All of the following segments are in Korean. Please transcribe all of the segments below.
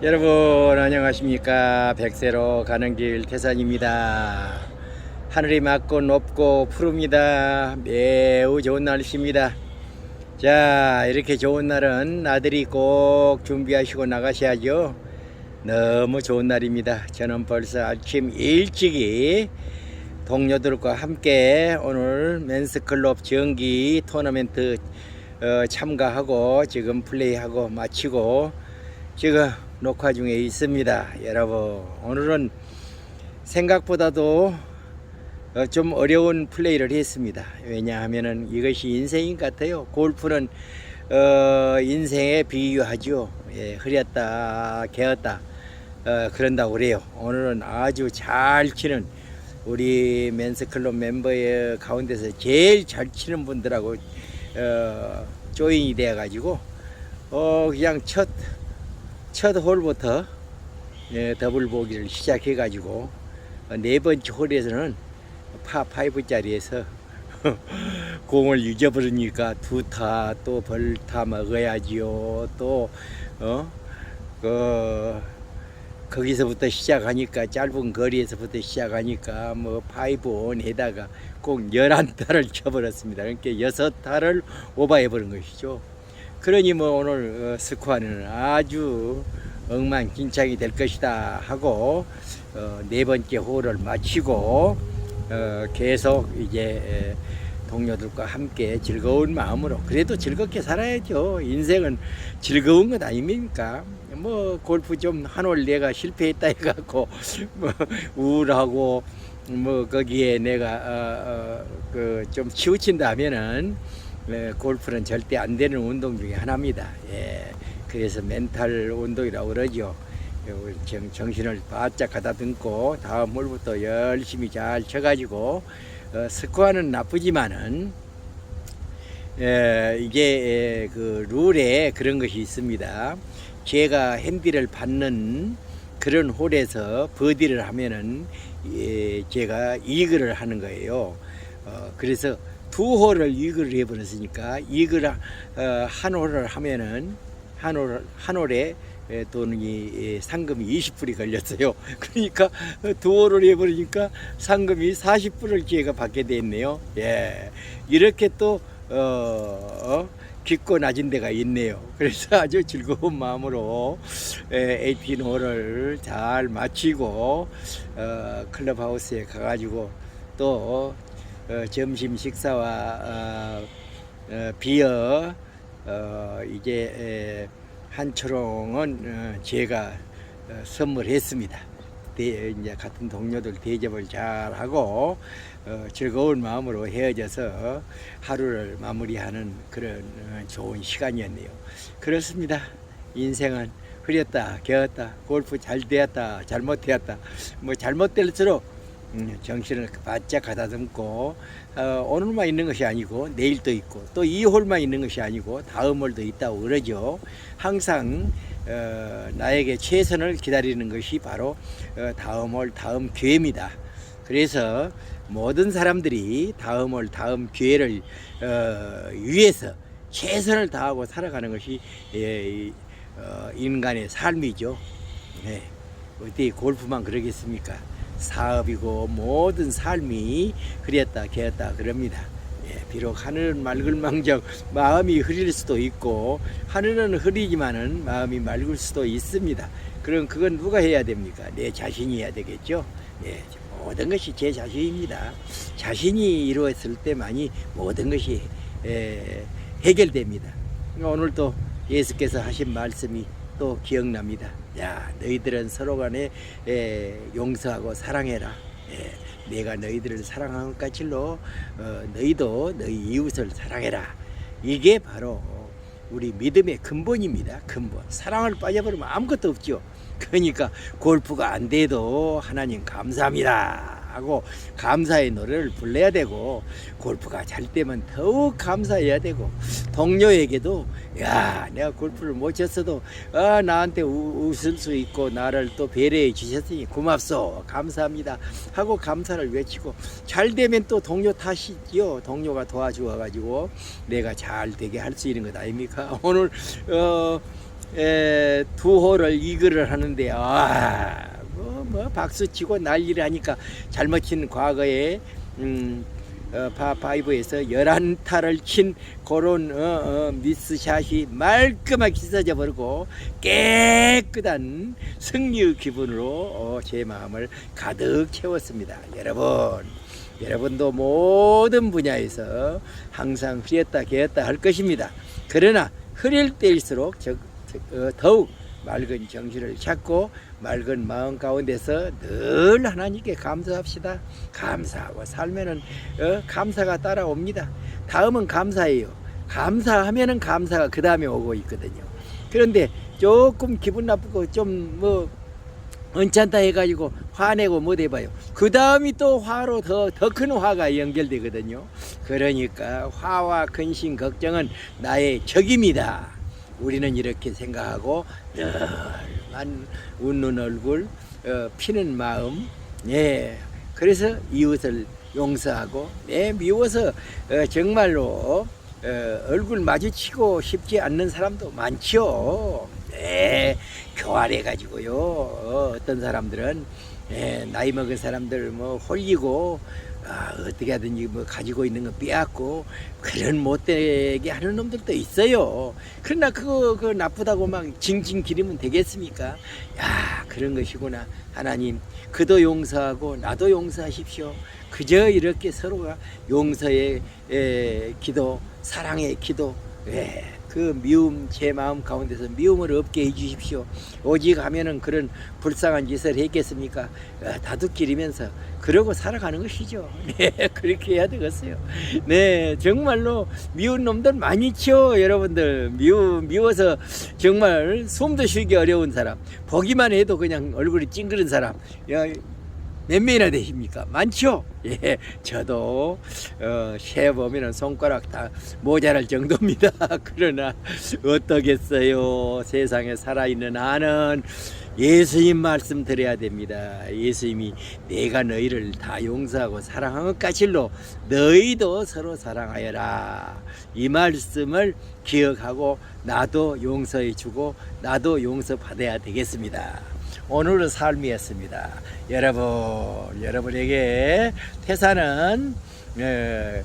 여러분 안녕하십니까? 백세로 가는 길 태산입니다. 하늘이 맑고 높고 푸릅니다. 매우 좋은 날씨입니다. 자 이렇게 좋은 날은 아들이 꼭 준비하시고 나가셔야죠. 너무 좋은 날입니다. 저는 벌써 아침 일찍이 동료들과 함께 오늘 맨스클럽 정기 토너멘트 어, 참가하고 지금 플레이하고 마치고 지금 녹화 중에 있습니다. 여러분 오늘은 생각보다도 어, 좀 어려운 플레이를 했습니다. 왜냐하면은 이것이 인생인 것 같아요. 골프는 어, 인생에 비유하죠. 예, 흐렸다, 개었다 어, 그런다고 그래요. 오늘은 아주 잘 치는 우리 맨스클럽 멤버의 가운데서 제일 잘 치는 분들하고 어, 조인이 되어 가지고 어 그냥 첫 첫 홀부터 예, 더블 보기를 시작해 가지고 어, 네 번째 홀에서는 파 파이브 자리에서 공을 잊어버리니까 두 타 또 벌 타 먹어야지요 또어그 거기서부터 시작하니까 짧은 거리에서부터 시작하니까 뭐 파이브 온에다가 꼭 열한 타를 쳐버렸습니다. 그러니까 여섯 타를 오버해 버린 것이죠. 그러니 뭐 오늘 어, 스코어는 아주 엉망진창이 될 것이다 하고 어, 네 번째 홀을 마치고 어, 계속 이제 에, 동료들과 함께 즐거운 마음으로 그래도 즐겁게 살아야죠. 인생은 즐거운 것 아닙니까? 뭐 골프 좀 한 올 내가 실패했다 해갖고 뭐 우울하고 뭐 거기에 내가 어, 그좀 치우친다면은 예, 골프는 절대 안 되는 운동 중에 하나입니다. 예, 그래서 멘탈 운동이라고 그러죠. 예, 정신을 바짝 갖다 듬고 다음 홀부터 열심히 잘 쳐가지고 어, 스코어는 나쁘지만은 예, 이게 예, 그 룰에 그런 것이 있습니다. 제가 핸디를 받는 그런 홀에서 버디를 하면은 예, 제가 이글을 하는 거예요. 어, 그래서 두 홀을 이글을 해버렸으니까 이글 어, 한 홀을 하면은 한 홀, 한 홀에 예, 돈이 예, 상금이 20불이 걸렸어요. 그러니까 두 홀을 해버리니까 상금이 40불을 제가 받게 됐네요. 예, 이렇게 또 어, 어, 깊고 낮은 데가 있네요. 그래서 아주 즐거운 마음으로 에, 18홀을 잘 마치고 어, 클럽하우스에 가가지고 또 어, 점심 식사와 어, 어, 비어 어, 이제 에, 한 초롱은 어, 제가 어, 선물했습니다. 대, 이제 같은 동료들 대접을 잘 하고 어, 즐거운 마음으로 헤어져서 하루를 마무리하는 그런 어, 좋은 시간이었네요. 그렇습니다. 인생은 흐렸다, 개었다, 골프 잘 되었다, 잘못되었다. 뭐 잘못될수록 음, 정신을 바짝 가다듬고 어, 오늘만 있는 것이 아니고 내일도 있고 또 이 홀만 있는 것이 아니고 다음 홀도 있다고 그러죠. 항상 어, 나에게 최선을 기다리는 것이 바로 어, 다음 홀 다음 기회입니다. 그래서 모든 사람들이 다음 홀 다음 기회를 어, 위해서 최선을 다하고 살아가는 것이 예, 이, 어, 인간의 삶이죠. 네. 어디 골프만 그러겠습니까? 사업이고 모든 삶이 흐렸다 개었다 그럽니다. 예, 비록 하늘은 맑을망정 마음이 흐릴 수도 있고 하늘은 흐리지만은 마음이 맑을 수도 있습니다. 그럼 그건 누가 해야 됩니까? 내 자신이 해야 되겠죠. 예, 모든 것이 제 자신입니다. 자신이 이루어졌을 때만이 모든 것이 에, 해결됩니다. 오늘 또 예수께서 하신 말씀이 또 기억납니다. 야, 너희들은 서로 간에 에, 용서하고 사랑해라. 예, 내가 너희들을 사랑한 것 같이로 어, 너희도 너희 이웃을 사랑해라. 이게 바로 우리 믿음의 근본입니다. 근본. 사랑을 빠져버리면 아무것도 없죠. 그러니까 골프가 안 돼도 하나님 감사합니다. 하고 감사의 노래를 불러야 되고 골프가 잘 되면 더욱 감사해야 되고 동료에게도 야 내가 골프를 못 쳤어도 아, 나한테 우, 웃을 수 있고 나를 또 배려해 주셨으니 고맙소. 감사합니다. 하고 감사를 외치고 잘 되면 또 동료 탓이지요. 동료가 도와주어 가지고 내가 잘 되게 할 수 있는 것 아닙니까? 오늘 어 에, 두 홀을 이글을 하는데 아, 뭐, 뭐 박수 치고 난리를 하니까 잘못 친 과거에 음, 어, 파5에서 11타를 친 그런 어, 어, 미스샷이 말끔하게 씻어져 버리고 깨끗한 승리의 기분으로 어, 제 마음을 가득 채웠습니다. 여러분, 여러분도 모든 분야에서 항상 흐렸다 개었다 할 것입니다. 그러나 흐릴 때일수록 저, 저, 어, 더욱 맑은 정신을 찾고 맑은 마음 가운데서 늘 하나님께 감사합시다. 감사하고 살면은 어, 감사가 따라옵니다. 다음은 감사예요. 감사하면은 감사가 그 다음에 오고 있거든요. 그런데 조금 기분 나쁘고 좀뭐 언짢다 해가지고 화내고 못 해봐요. 그 다음이 또 화로 더 더 큰 화가 연결되거든요. 그러니까 화와 근심 걱정은 나의 적입니다. 우리는 이렇게 생각하고 늘만 웃는 얼굴, 어, 피는 마음, 예. 그래서 이웃을 용서하고, 네, 미워서 어, 정말로 어, 얼굴 마주치고 싶지 않는 사람도 많죠. 네, 교활해 가지고요. 어, 어떤 사람들은 예, 나이 먹은 사람들 뭐 홀리고 아, 어떻게 하든지 뭐 가지고 있는 거 빼앗고 그런 못되게 하는 놈들도 있어요. 그러나 그거 그 나쁘다고 막 징징 기리면 되겠습니까? 야 그런 것이구나 하나님 그도 용서하고 나도 용서하십시오. 그저 이렇게 서로가 용서의 에, 기도, 사랑의 기도, 예, 그 미움 제 마음 가운데서 미움을 없게 해주십시오. 오직 하면은 그런 불쌍한 짓을 했겠습니까? 어, 다투끼리면서 그러고 살아가는 것이죠. 네, 그렇게 해야 되겠어요. 네, 정말로 미운 놈들 많이 죠 여러분들. 미워, 미워서 정말 숨도 쉬기 어려운 사람. 보기만 해도 그냥 얼굴이 찡그른 사람. 야, 몇 명이나 되십니까? 많죠? 예, 저도 어, 세 보면은 손가락 다 모자랄 정도입니다. 그러나 어떠겠어요? 세상에 살아있는 나는 예수님 말씀 드려야 됩니다. 예수님이 내가 너희를 다 용서하고 사랑한 것 까실로 너희도 서로 사랑하여라. 이 말씀을 기억하고 나도 용서해 주고 나도 용서 받아야 되겠습니다. 오늘의 삶이었습니다. 여러분, 여러분에게 태사는 어,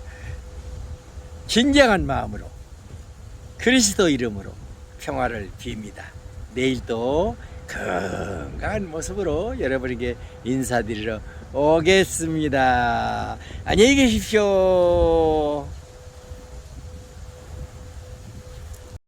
진정한 마음으로 그리스도 이름으로 평화를 빕니다. 내일도 건강한 모습으로 여러분에게 인사드리러 오겠습니다. 안녕히 계십시오.